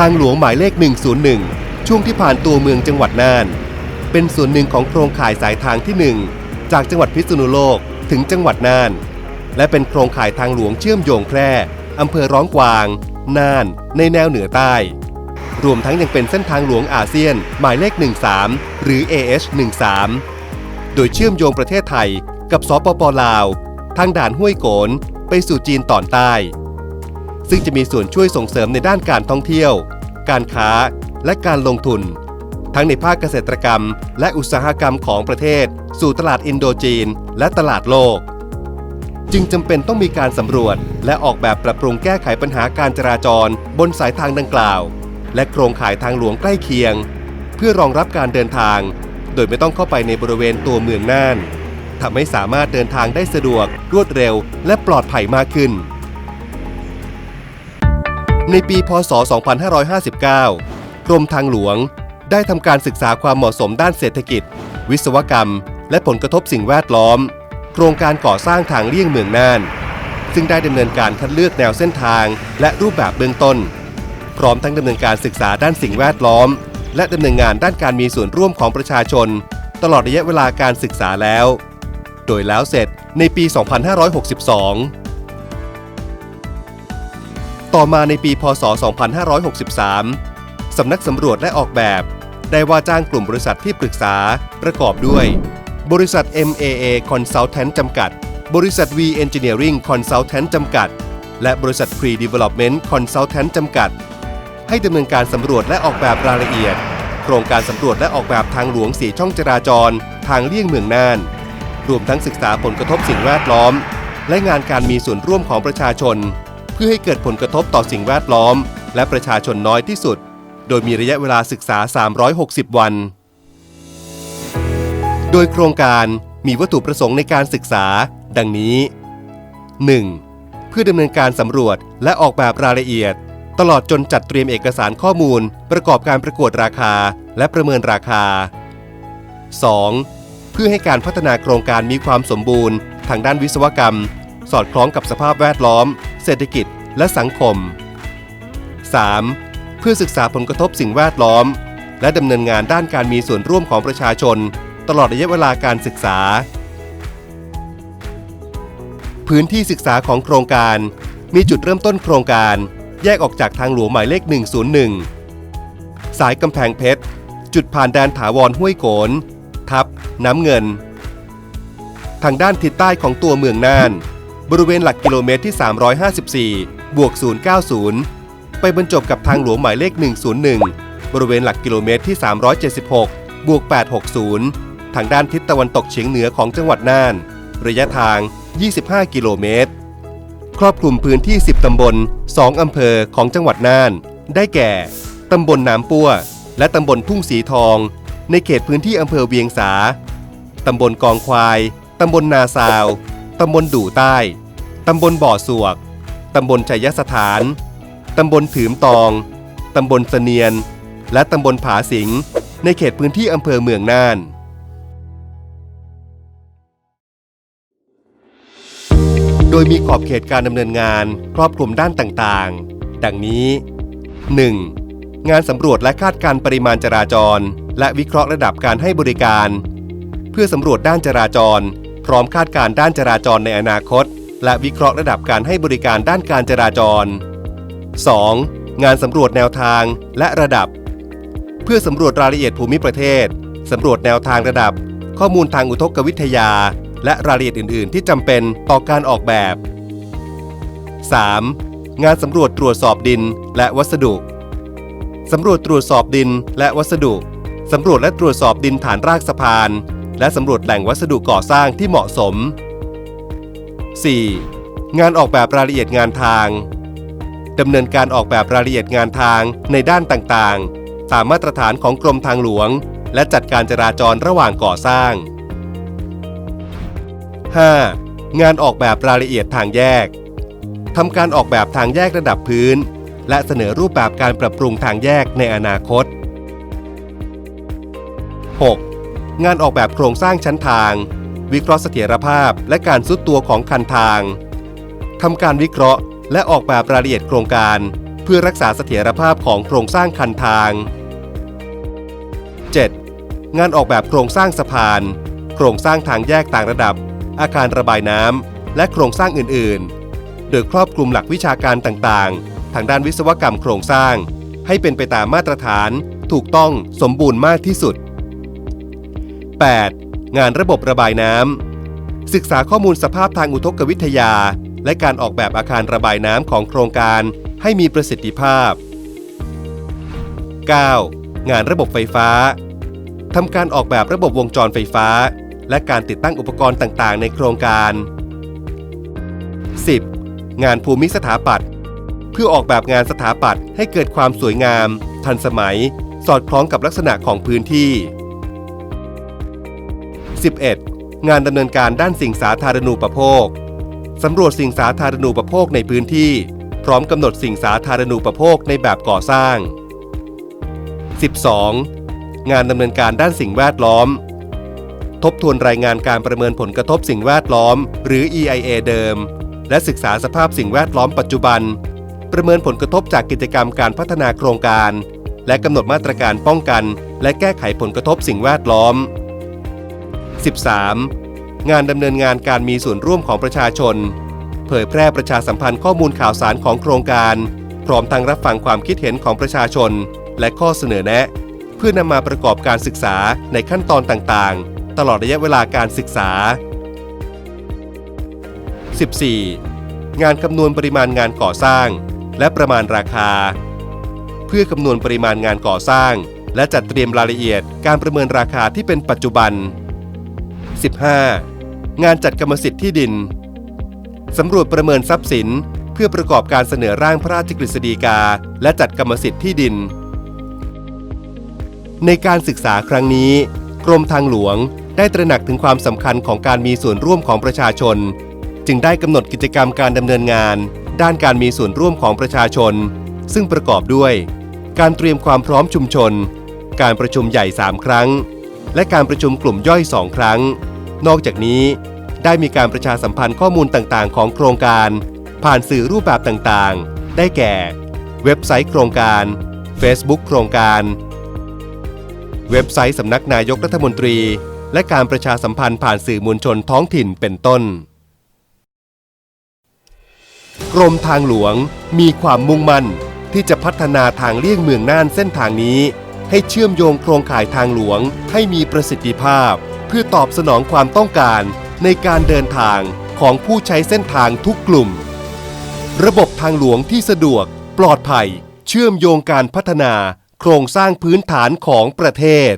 ทางหลวงหมายเลข 101 ช่วงที่ผ่านตัวเมืองจังหวัดน่าน เป็นส่วนหนึ่งของโครงข่ายสายทางที่ 1 จากจังหวัดพิษณุโลกถึงจังหวัดน่าน และเป็นโครงข่ายทางหลวงเชื่อมโยงแพร่อำเภอร้องกวาง น่าน ในแนวเหนือใต้ รวมทั้งยังเป็นเส้นทางหลวงอาเซียน หมายเลข 13 หรือ AH 13 โดยเชื่อมโยงประเทศไทยกับสปปลาว ทางด่านห้วยโกน ไปสู่จีนตอนใต้ ซึ่งจะมีส่วนช่วยส่งเสริมในด้านการท่องเที่ยว การค้า และการลงทุน ทั้งในภาคเกษตรกรรม และอุตสาหกรรมของประเทศ สู่ตลาดอินโดจีน และตลาดโลก จึงจำเป็นต้องมีการสำรวจ และออกแบบปรับปรุงแก้ไขปัญหาการจราจร บนสายทางดังกล่าว และโครงข่ายทางหลวงใกล้เคียง เพื่อรองรับการเดินทาง โดยไม่ต้องเข้าไปในบริเวณตัวเมืองน่านทำให้สามารถเดินทางได้สะดวก รวดเร็ว และปลอดภัยมากขึ้น ในปีพศ 2559 กรมทางหลวง ได้ทำการศึกษาความเหมาะสมด้านเศรษฐกิจ วิศวกรรม และผลกระทบสิ่งแวดล้อม โครงการก่อสร้างทางเลี่ยงเมืองน่าน ซึ่งได้ดำเนินการคัดเลือกแนวเส้นทาง และรูปแบบเบื้องต้น พร้อมทั้งดำเนินการศึกษาด้านสิ่งแวดล้อม และดำเนินงานด้านการมีส่วนร่วมของประชาชน ตลอดระยะเวลาการศึกษาแล้ว โดยแล้วเสร็จในปี 2562 ต่อมาในปีพศ 2563 สำนักสำรวจและออกแบบ ได้ว่าจ้างกลุ่มบริษัทที่ปรึกษาประกอบด้วย บริษัท MAA Consultant จำกัด บริษัท V Engineering Consultant จำกัด และบริษัท Pre Development Consultant จำกัด ให้ดำเนินการสำรวจและออกแบบรายละเอียด โครงการสำรวจและออกแบบทางหลวงสีช่องจราจร ทางเลี่ยงเมืองน่าน รวมทั้งศึกษาผลกระทบสิ่งแวดล้อม และงานการมีส่วนร่วมของประชาชน เพื่อให้เกิดผลกระทบต่อสิ่งแวดล้อม และประชาชนน้อยที่สุด โดยมีระยะเวลาศึกษา 360 วัน โดยโครงการมีวัตถุประสงค์ในการศึกษา ดังนี้ 1. เพื่อดำเนินการสำรวจและออกแบบรายละเอียด ตลอดจนจัดเตรียมเอกสารข้อมูล ประกอบการประกวดราคาและประเมินราคา 2. เพื่อให้การพัฒนาโครงการมีความสมบูรณ์ ทางด้านวิศวกรรม สอดคล้องกับสภาพแวดล้อม เศรษฐกิจและสังคม 3. เพื่อศึกษาผลกระทบสิ่งแวดล้อม และดำเนินงานด้านการมีส่วนร่วมของประชาชน ตลอดระยะเวลาการศึกษา พื้นที่ศึกษาของโครงการ มีจุดเริ่มต้นโครงการ แยกออกจากทางหลวงหมายเลข 101 สายกำแพงเพชร จุดผ่านแดนถาวรห้วยโกนทับ น้ำเงิน ทางด้านทิศใต้ของตัวเมืองน่าน บริเวณหลักกิโลเมตรที่ 354 บวก 090 ไปบรรจบกับทางหลวงหมายเลข 101 บริเวณหลักกิโลเมตรที่ 376 บวก 860 ทางด้านทิศตะวันตกเฉียงเหนือของจังหวัดน่าน ระยะทาง 25 กิโลเมตร ครอบคลุมพื้นที่ 10 ตำบล 2 อำเภอของจังหวัดน่าน ได้แก่ ตำบลน้ำปัวและตำบลทุ่งสีทอง ในเขตพื้นที่อำเภอเวียงสา ตำบลกองควาย ตำบลนาซาว ตำบลดู่ใต้ ตำบลบ่อสวก ตำบลชัยสถาน ตำบลถืมตอง ตำบลเสนียน และตำบลผาสิง ในเขตพื้นที่อำเภอเมืองน่านโดยมีขอบเขตการดำเนินงานครอบคลุมด้านต่างๆ ดังนี้ 1. งานสำรวจและคาดการณ์ปริมาณจราจร และวิเคราะห์ระดับการให้บริการ เพื่อสำรวจด้านจราจร พร้อมคาดการด้านจราจรในอนาคต และวิเคราะห์ระดับการให้บริการด้านการจราจร 2. งานสำรวจแนวทางและระดับ เพื่อสำรวจรายละเอียดภูมิประเทศสำรวจแนวทางระดับ ข้อมูลทางอุทกวิทยา และรายละเอียดอื่น ๆ ที่จำเป็นต่อการออกแบบ 3. งานสำรวจตรวจสอบดินและวัสดุสำรวจตรวจสอบดินและวัสดุสำรวจและตรวจสอบดินฐานรากสะพาน และสำรวจแหล่งวัสดุก่อสร้างที่เหมาะสม 4. งานออกแบบรายละเอียดงานทางดำเนินการออกแบบรายละเอียดงานทางในด้านต่างๆ ตามมาตรฐานของกรมทางหลวง และจัดการจราจรระหว่างก่อสร้าง 5. งานออกแบบรายละเอียดทางแยกทำการออกแบบทางแยกระดับพื้น และเสนอรูปแบบการปรับปรุงทางแยกในอนาคต 6. งานออกแบบโครงสร้างชั้นทาง วิเคราะห์เสถียรภาพและการซุดตัวของคันทางทำการวิเคราะห์ และออกแบบรายละเอียดโครงการ เพื่อรักษาเสถียรภาพของโครงสร้างคันทาง 7. งานออกแบบโครงสร้างสะพาน โครงสร้างทางแยกต่างระดับ อาคารระบายน้ำและโครงสร้างอื่น ๆ โดยครอบคลุมหลักวิชาการต่างๆ ทางด้านวิศวกรรมโครงสร้าง ให้เป็นไปตามมาตรฐาน ถูกต้องสมบูรณ์มากที่สุด 8. งานระบบระบายน้ำ ศึกษาข้อมูลสภาพทางอุทกวิทยา และการออกแบบอาคารระบายน้ำของโครงการให้มีประสิทธิภาพ 9. งานระบบไฟฟ้า ทำการออกแบบระบบวงจรไฟฟ้า และการติดตั้งอุปกรณ์ต่างๆ ในโครงการ 10. งานภูมิสถาปัตย์เพื่อออกแบบงานสถาปัตย์ให้เกิดความสวยงาม ทันสมัย สอดคล้องกับลักษณะของพื้นที่ 11. งานดำเนินการด้านสิ่งสาธารณูปโภคสำรวจสิ่งสาธารณูปโภคในพื้นที่ พร้อมกำหนดสิ่งสาธารณูปโภคในแบบก่อสร้าง 12. งานดำเนินการด้านสิ่งแวดล้อม ทบทวนรายงานการประเมินผลกระทบสิ่งแวดล้อม หรือ EIA เดิม และศึกษาสภาพสิ่งแวดล้อมปัจจุบัน ประเมินผลกระทบจากกิจกรรมการพัฒนาโครงการ และกำหนดมาตรการป้องกัน และแก้ไขผลกระทบสิ่งแวดล้อม 13. งานดำเนินงานการมีส่วนร่วมของประชาชน เผยแพร่ประชาสัมพันธ์ข้อมูลข่าวสารของโครงการ พร้อมทั้งรับฟังความคิดเห็นของประชาชน และข้อเสนอแนะ เพื่อนำมาประกอบการศึกษาในขั้นตอนต่างๆ ตลอดระยะเวลาการศึกษา 14. งานคำนวณปริมาณงานก่อสร้าง และประมาณราคา เพื่อคำนวณปริมาณงานก่อสร้าง และจัดเตรียมรายละเอียดการประเมินราคาที่เป็นปัจจุบัน 15. งานจัดกรรมสิทธิ์ที่ดิน สำรวจประเมินทรัพย์สิน เพื่อประกอบการเสนอร่างพระราชกฤษฎีกา และจัดกรรมสิทธิ์ที่ดิน ในการศึกษาครั้งนี้ กรมทางหลวงได้ตระหนักถึงความสำคัญของการมีส่วนร่วมของประชาชน จึงได้กำหนดกิจกรรมการดำเนินงาน ด้านการมีส่วนร่วมของประชาชน ซึ่งประกอบด้วย การเตรียมความพร้อมชุมชน การประชุมใหญ่ 3 ครั้ง และการประชุมกลุ่มย่อย 2 ครั้ง นอกจากนี้ ได้มีการประชาสัมพันธ์ข้อมูลต่างๆ ของโครงการ ผ่านสื่อรูปแบบต่างๆ ได้แก่ เว็บไซต์โครงการ Facebook โครงการ เว็บไซต์สำนักนายกรัฐมนตรี และการประชาสัมพันธ์ผ่านสื่อมวลชนท้องถิ่นเป็นต้น กรมทางหลวงมีความมุ่งมั่นที่จะพัฒนาทางเลี่ยงเมืองน่านเส้นทางนี้ ให้เชื่อมโยงโครงข่ายทางหลวงให้มีประสิทธิภาพ เพื่อตอบสนองความต้องการในการเดินทางของผู้ใช้เส้นทางทุกกลุ่ม ระบบทางหลวงที่สะดวก ปลอดภัย เชื่อมโยงการพัฒนา โครงสร้างพื้นฐานของประเทศ